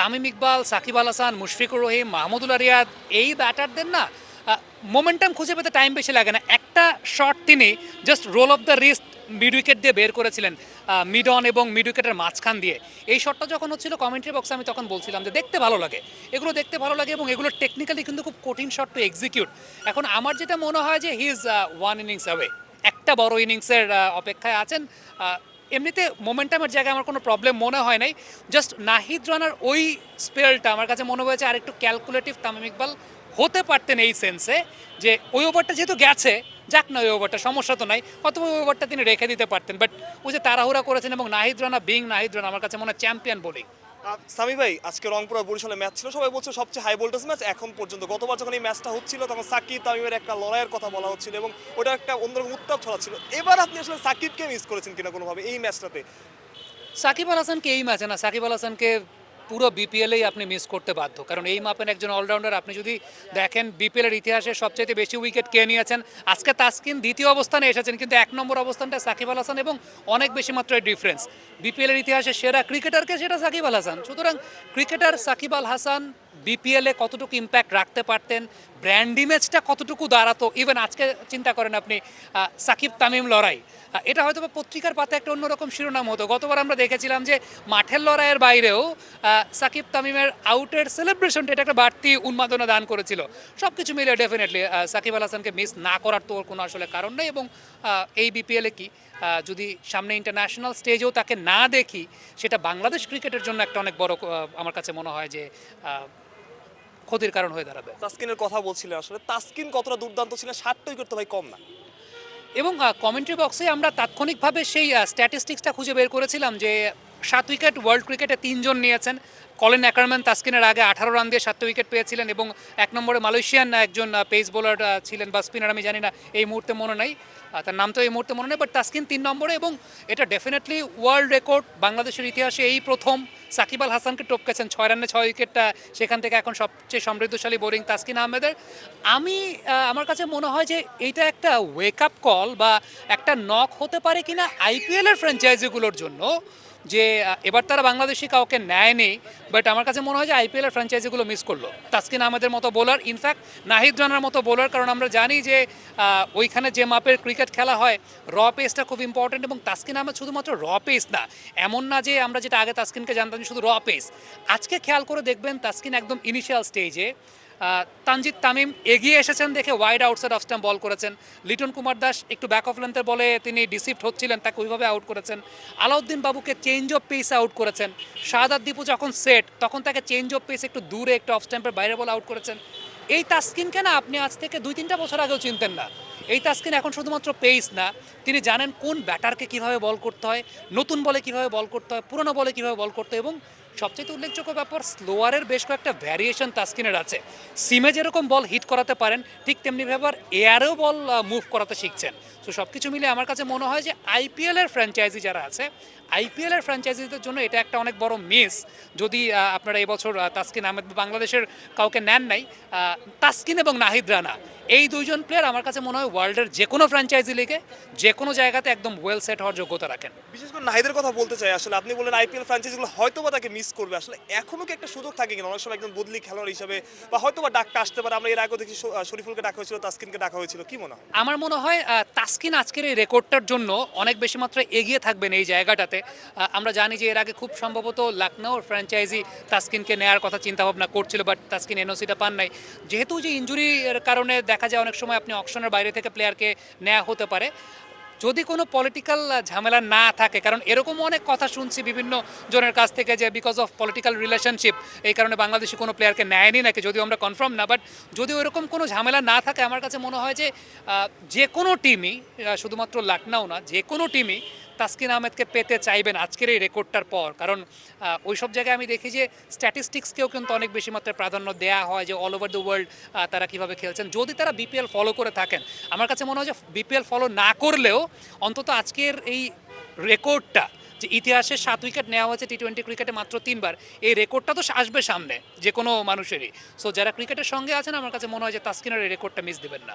তামিম ইকবাল, সাকিব আল হাসান, মুশফিকুর রহিম মাহমুদুল্লাহ রিয়াদ এই ব্যাটারদের না মোমেন্টাম খুঁজে পেতে টাইম বেশি লাগে না। একটা শট তিনি just roll of the wrist mid wicket দিয়ে বের করেছিলেন মিড অন এবং মিড উইকেটের মাঝখান দিয়ে। এই শটটা যখন হচ্ছিল কমেন্ট্রি বক্সে আমি তখন বলছিলাম যে দেখতে ভালো লাগে। এগুলো দেখতে ভালো লাগে এবং এগুলো টেকনিক্যালি কিন্তু খুব কঠিন শট টু এক্সিকিউট এখন আমার যেটা মনে হয় যে he is one innings away একটা বড় ইনিংসের অপেক্ষায় আছেন এমনিতে মোমেন্টামের জায়গায় আমার কোনো প্রবলেম মনে হয় নাই। জাস্ট নাহিদ রানার ওই স্পেলটা আমার কাছে মনে হয়েছে আর একটু ক্যালকুলেটিভ তামিম ইকবাল হতে পারতেন এই সেন্সে যে ওই ওভারটা যেহেতু গেছে, যাক না ওই ওভারটা সমস্যা তো নাই, অথবা ওই ওভারটা তিনি রেখে দিতে পারতেন। বাট ওই যে তাড়াহুড়া করেছেন এবং নাহিদ রানা বিং নাহিদ রানা আমার কাছে মনে হয় চ্যাম্পিয়ন বোলিং সামি ভাই, আজকে রংপুর আর বরিশালে ম্যাচ ছিল। সবাই বলছে সবচেয়ে হাই ভোল্টেজ ম্যাচ এখন পর্যন্ত গতবার যখন এই ম্যাচটা হচ্ছিল, তখন সাকিব তামিমের একটা লড়াইয়ের কথা বলা হচ্ছিল এবং ওটা একটা অন্যরকম উত্তাপ ছড়াচ্ছিল এবার আপনি আসলে সাকিবকে মিস করেছেন কিনা কোনোভাবে এই ম্যাচটাতে সাকিব আল হাসানকে এই ম্যাচে না, সাকিব আল হাসানকে পুরো বিপিএলেই আপনি মিস করতে বাধ্য। কারণ এই মাপের একজন অলরাউন্ডার আপনি যদি দেখেন বিপিএলের ইতিহাসে সবচেয়ে বেশি উইকেট কে নিয়েছেন, আজকে তাসকিন দ্বিতীয় অবস্থানে এসেছেন, কিন্তু এক নম্বর অবস্থানটা সাকিব আল হাসান এবং অনেক বেশি মাত্রায় ডিফারেন্স বিপিএলের ইতিহাসে সেরা ক্রিকেটারকে সেটা সাকিব আল হাসান। সুতরাং ক্রিকেটার সাকিব আল হাসান বিপিএলে কতটুকু ইম্প্যাক্ট রাখতে পারতেন? ব্র্যান্ড ইমেজটা কতটুকু দাঁড়াতো? ইভেন আজকে চিন্তা করেন আপনি সাকিব তামিম লড়াই। এটা হয়তো পত্রিকার পাতে একটা অন্যরকম শিরোনাম হতো। গতবার আমরা দেখেছিলাম যে মাঠের লড়াইয়ের বাইরেও সাকিব তামিমের আউটের সেলিব্রেশনটা এটা একটা বাড়তি উন্মাদনা দান করেছিল। সব কিছু মিলে ডেফিনেটলি সাকিব আল হাসানকে মিস না করার তো কোনো আসলে কারণ নেই এবং এই বিপিএলে কি যদি সামনে ইন্টারন্যাশনাল স্টেজেও তাকে না দেখি, সেটা বাংলাদেশ ক্রিকেটের জন্য একটা অনেক বড় আমার কাছে মনে হয় যে ক্ষতির কারণ হয়ে দাঁড়াবে। তাসকিনের কথা বলছিলেন আসলে। তাসকিন কতটা দুর্দান্ত ছিলেন ষাটটা উইকেট তো ভাই কম না। এবং কমেন্ট্রি বক্সে আমরা তাৎক্ষণিকভাবে সেই স্ট্যাটিস্টিক্সটা খুঁজে বের করেছিলাম যে সাত উইকেট ওয়ার্ল্ড ক্রিকেটে তিনজন নিয়েছেন। কলিন অ্যাকারম্যান তাস্কিনের আগে আঠারো রান দিয়ে সাতটা উইকেট পেয়েছিলেন এবং এক নম্বরে মালয়েশিয়ান একজন পেস বোলার ছিলেন বা স্পিনার আমি জানি না এই মুহূর্তে মনে নাই। তার নাম তো এই মুহূর্তে মনে নেই বাট তাস্কিন তিন নম্বরে এবং এটা ডেফিনেটলি ওয়ার্ল্ড রেকর্ড বাংলাদেশের ইতিহাসে এই প্রথম। সাকিব আল হাসানকে টপকেছেন। ছয় রানে ছয় উইকেটটা সেখান থেকে এখন সবচেয়ে সমৃদ্ধশালী বোলিং তাসকিন আহমেদের। আমি আমার কাছে মনে হয় যে এইটা একটা ওয়েক আপ কল বা একটা নক হতে পারে কিনা আইপিএলের ফ্র্যাঞ্চাইজিগুলোর জন্য। যে এবার তারা বাংলাদেশি কাউকে নেয়নি বাট আমার কাছে মনে হয় যে আইপিএলের ফ্র্যাঞ্চাইজিগুলো মিস করল। তাসকিন আমাদের মতো বোলার ইনফ্যাক্ট নাহিদ রানার মতো বোলার কারণ আমরা জানি যে ওইখানে যে মাপের ক্রিকেট খেলা হয় র পেসটা খুব ইম্পর্টেন্ট এবং তাসকিন আহমেদ শুধুমাত্র র পেস না, এমন না যে আমরা যেটা আগে তাসকিনকে জানতাম শুধু র পেস আজকে খেয়াল করে দেখবেন তাসকিন একদম ইনিশিয়াল স্টেজে তানজিদ তামিম এগিয়ে এসেছেন দেখে wide outside off stump ball করেছেন। লিটন কুমার দাস একটু ব্যাক অফ লেন্থের বলে তিনি ডিসিপ্ট হচ্ছিলেন, তাকে ওইভাবে আউট করেছেন। আলাউদ্দিন বাবুকে চেঞ্জ অফ পেস আউট করেছেন। শাহাদাত দীপু যখন সেট তখন তাকে চেঞ্জ অফ পেস একটু দূরে, একটু অফ স্ট্যাম্পের বাইরে বল আউট করেছেন। এই তাস্কিনকে না আপনি আজ থেকে দুই তিনটা বছর আগেও চিনতেন না। এই তাস্কিন এখন শুধুমাত্র পেস না, তিনি জানেন কোন ব্যাটারকে কীভাবে বল করতে হয়, নতুন বলে কীভাবে বল করতে হয়, পুরনো বলে কীভাবে বল করতে হয় এবং সবচেয়ে উল্লেখযোগ্য ব্যাপার স্লোয়ারের বেশ কয়েকটা ভ্যারিয়েশন তাস্কিনের আছে। সিমে যেরকম বল হিট করাতে পারেন, ঠিক তেমনি ব্যাপার এয়ারেও বল মুভ করাতে শিখছেন। তো সব কিছু মিলে আমার কাছে মনে হয় যে আইপিএলের ফ্র্যাঞ্চাইজি যারা আছে আইপিএলের ফ্র্যাঞ্চাইজিদের জন্য এটা একটা অনেক বড় মিস যদি আপনারা এবছর তাসকিন আহমেদ বাংলাদেশের কাউকে নেন নাই তাসকিন এবং নাহিদ রানা এই দুইজন প্লেয়ার আমার কাছে মনে হয় ওয়ার্ল্ডের যে কোনো ফ্র্যাঞ্চাইজি লিগে যে কোনো জায়গাতে একদম ওয়েল সেট হওয়ার যোগ্যতা রাখেন। বিশেষ করে নাহিদের কথা বলতে চাই আসলে আপনি বলেন আইপিএল ফ্র্যাঞ্চাইজিগুলো হয়তো বা তাকে মিস করবে। আসলে এখনও কি একটা সুযোগ থাকে কিনা? অনেক সময় একজন বদলি খেলোয়াড় হিসেবে বা হয়তো বা ডাকটা আসতে পারে। আমরা এর আগে দেখি শরীফুলকে ডাকা হয়েছিল তাসকিনকে ডাকা হয়েছিল। কি মনে হয়? আমার মনে হয় তাসকিন আজকের এই রেকর্ডটার জন্য অনেক বেশি মাত্রায় এগিয়ে থাকবেন এই জায়গাটাতে। আমরা জানি যে এর আগে খুব সম্ভবত লখনৌর ফ্র্যাঞ্চাইজি তাসকিনকে নেওয়ার কথা চিন্তা ভাবনা করছিল বাট তাসকিন এনওসিটা পান নাই। যেহেতু যে ইঞ্জুরির কারণে দেখা যায় অনেক সময় আপনি অপশনের বাইরে থেকে প্লেয়ারকে নেওয়া হতে পারে। যদি কোনো পলিটিক্যাল ঝামেলা না থাকে, কারণ এরকম অনেক কথা শুনছি বিভিন্ন জনের কাছ থেকে যে বিকজ অফ পলিটিক্যাল রিলেশনশিপ এই কারণে বাংলাদেশি কোনো প্লেয়ারকে নেয়নি নাকি, যদিও আমরা কনফার্ম না বাট যদি ওরকম কোনো ঝামেলা না থাকে, আমার কাছে মনে হয় যে যে কোনো টিমই শুধুমাত্র লখনৌ না, যে কোনো টিমই তাসকিন আহমেদকে পেতে চাইবেন আজকের এই রেকর্ডটার পর। কারণ ওই সব জায়গায় আমি দেখি যে স্ট্যাটিস্টিক্সকেও কিন্তু অনেক বেশি মাত্রায় প্রাধান্য দেওয়া হয় যে অল ওভার দ্য ওয়ার্ল্ড তারা কীভাবে খেলছেন। যদি তারা বিপিএল ফলো করে থাকেন, আমার কাছে মনে হয় যে বিপিএল ফলো না করলেও অন্তত আজকের এই রেকর্ডটা যে ইতিহাসে সাত উইকেট নেওয়া হয়েছে টি টোয়েন্টি ক্রিকেটে মাত্র তিনবার, এই রেকর্ডটা তো আসবে সামনে যে কোনো মানুষেরই। সো যারা ক্রিকেটের সঙ্গে আছেন, আমার কাছে মনে হয় যে তাস্কিনের এই রেকর্ডটা মিস দেবেন না।